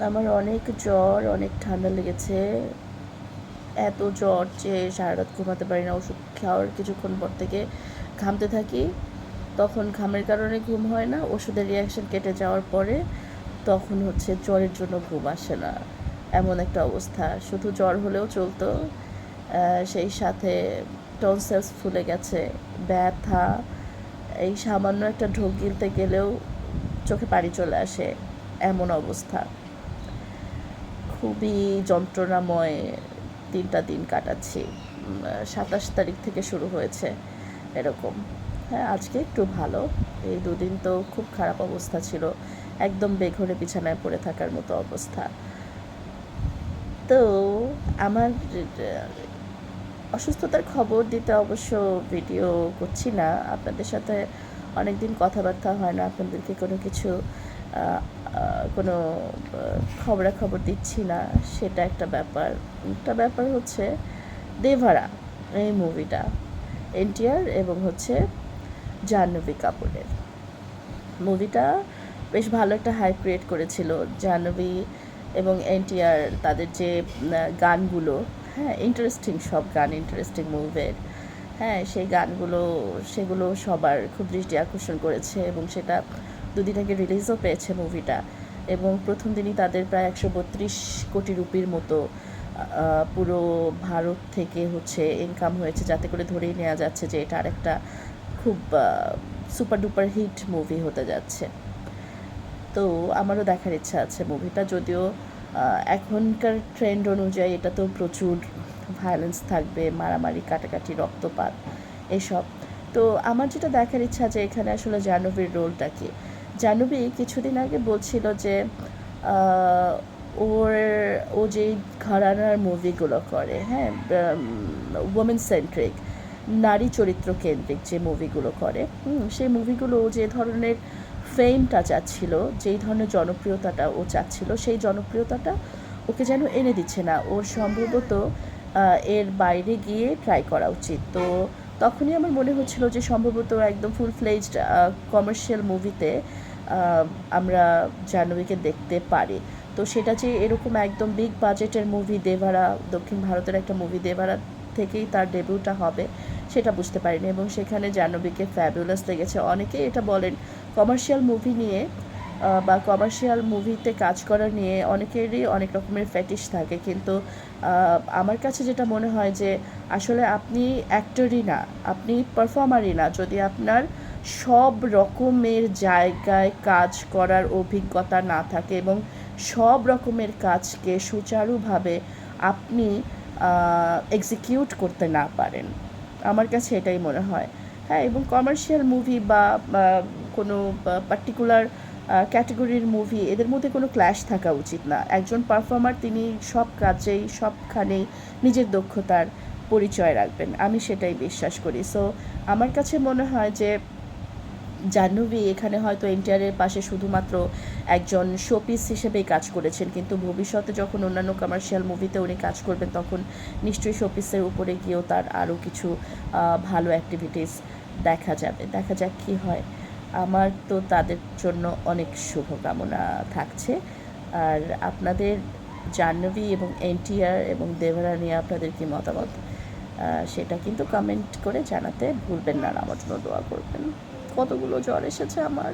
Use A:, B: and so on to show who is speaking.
A: আমার অনেক জ্বর, অনেক ঠান্ডা লেগেছে। এত জ্বর যে সারা রাত ঘুমাতে পারি না, ওষুধ খাওয়ার কিছুক্ষণ পর থেকে ঘামতে থাকি। তখন ঘামের কারণে ঘুম হয় না, ওষুধের রিয়াকশন কেটে যাওয়ার পরে তখন হচ্ছে জ্বরের জন্য ঘুম আসে না। এমন একটা অবস্থা। শুধু জ্বর হলেও চলতো। সেই সাথে টনসেলস ফুলে গেছে, ব্যথা, এই সামান্য একটা ঢোক গিলতে গেলেও চোখে পানি চলে আসে। এমন অবস্থা। খুবই যন্ত্রণাময় তিনটা দিন কাটাচ্ছি। সাতাশ তারিখ থেকে শুরু হয়েছে এরকম। হ্যাঁ আজকে একটু ভালো। এই দুদিন তো খুব খারাপ অবস্থা ছিল। একদম বেঘরে বিছানায় পড়ে থাকার মতো অবস্থা। তো আমার, অসুস্থতার খবর দিতে অবশ্য ভিডিও করছি না। আপনাদের সাথে অনেক দিন কথাবার্তা হয় না। আপনাদেরকে কোনো কিছু কোনো খবরাখবর দিচ্ছি না, সেটা একটা ব্যাপার। একটা ব্যাপার হচ্ছে দেভারা, এই মুভিটা এনটিআর এবং হচ্ছে জাহ্নবী কাপুরের। মুভিটা বেশ ভালো একটা হাই ক্রিয়েট করেছিল। জাহ্নবী এবং এনটিআর তাদের যে গানগুলো হ্যাঁ ইন্টারেস্টিং সব গান ইন্টারেস্টিং মুভের হ্যাঁ সেই গানগুলো, সেগুলো সবার খুব দৃষ্টি আকর্ষণ করেছে এবং সেটা দুদিন আগে রিলিজও পেয়েছে মুভিটা এবং প্রথম দিনই তাদের প্রায় একশো বত্রিশ কোটি রুপির মতো পুরো ভারত থেকে হচ্ছে ইনকাম হয়েছে যাতে করে ধরেই নেওয়া যাচ্ছে যে এটা আরেকটা খুব সুপার ডুপার হিট মুভি হতে যাচ্ছে। তো আমারও দেখার ইচ্ছা আছে মুভিটা যদিও এখনকার ট্রেন্ড অনুযায়ী এটা তো প্রচুর ভায়োলেন্স থাকবে, মারামারি, কাটাকাটি, রক্তপাত, এসব। তো আমার যেটা দেখার ইচ্ছা যে এখানে আসলে জাহ্নবীর রোলটা কি? জাহ্নবী কিছুদিন আগে বলছিল যে ওর, ও যে ঘরানার মুভিগুলো করে হ্যাঁ ওমেন সেন্ট্রিক নারী চরিত্র কেন্দ্রিক যে মুভিগুলো করে সেই মুভিগুলো ও যে ধরনের ফেমটা চাচ্ছিল, যেই ধরনের জনপ্রিয়তাটা ও চাচ্ছিল, সেই জনপ্রিয়তাটা ওকে যেন এনে দিচ্ছে না। ওর সম্ভবত এর বাইরে গিয়ে ট্রাই করা উচিত। তো তখনই আমার মনে হচ্ছিল যে সম্ভবত একদম ফুল ফ্লেজড কমার্শিয়াল মুভিতে আমরা জাহ্নবীকে দেখতে পারি। তো সেটা যে এরকম একদম বিগ বাজেটের মুভি দেভারা দক্ষিণ ভারতের একটা মুভি দেভারা থেকেই তার ডেবিউটা হবে, সেটা বুঝতে পারিনি। এবং সেখানে জাহ্নবীকে ফ্যাবুলাস লেগেছে। অনেকেই এটা বলেন কমার্শিয়াল মুভি নিয়ে বা কমার্শিয়াল মুভিতে কাজ করা নিয়ে অনেকেরই অনেক রকমের ফ্যাটিস থাকে। কিন্তু আমার কাছে যেটা মনে হয় যে, আসলে আপনি অ্যাক্টরই না, আপনি পারফর্মারই না। যদি আপনার সব রকমের জায়গায় কাজ করার অভিজ্ঞতা না থাকে এবং সব রকমের কাজকে সুচারুভাবে আপনি এক্সিকিউট করতে না পারেন। আমার কাছে এটাই মনে হয়। হ্যাঁ এবং কমার্শিয়াল মুভি বা কোনো পার্টিকুলার ক্যাটাগরির মুভি এদের মধ্যে কোনো ক্ল্যাশ থাকা উচিত না। একজন পারফর্মার তিনি সব কাজেই, সবখানেই নিজের দক্ষতার পরিচয় রাখবেন। আমি সেটাই বিশ্বাস করি। সো আমার কাছে মনে হয় যে জাহ্নবী এখানে হয়তো এনটিআরের পাশে শুধুমাত্র একজন শোপিস হিসেবেই কাজ করেছেন, কিন্তু ভবিষ্যতে যখন অন্যান্য কমার্শিয়াল মুভিতে উনি কাজ করবেন, তখন নিশ্চয়ই শোপিসের উপরে গিয়েও তার আরও কিছু ভালো অ্যাক্টিভিটিস দেখা যাবে। দেখা যাক কী হয়। আমার তো তাদের জন্য অনেক শুভকামনা থাকছে। আর আপনাদের জাহ্নবী এবং এনটিআর এবং দেবরা নিয়ে আপনাদের কি মতামত? সেটা কিন্তু কমেন্ট করে জানাতে ভুলবেন না আমার জন্য দোয়া করবেন। কতগুলো জ্বর এসেছে আমার?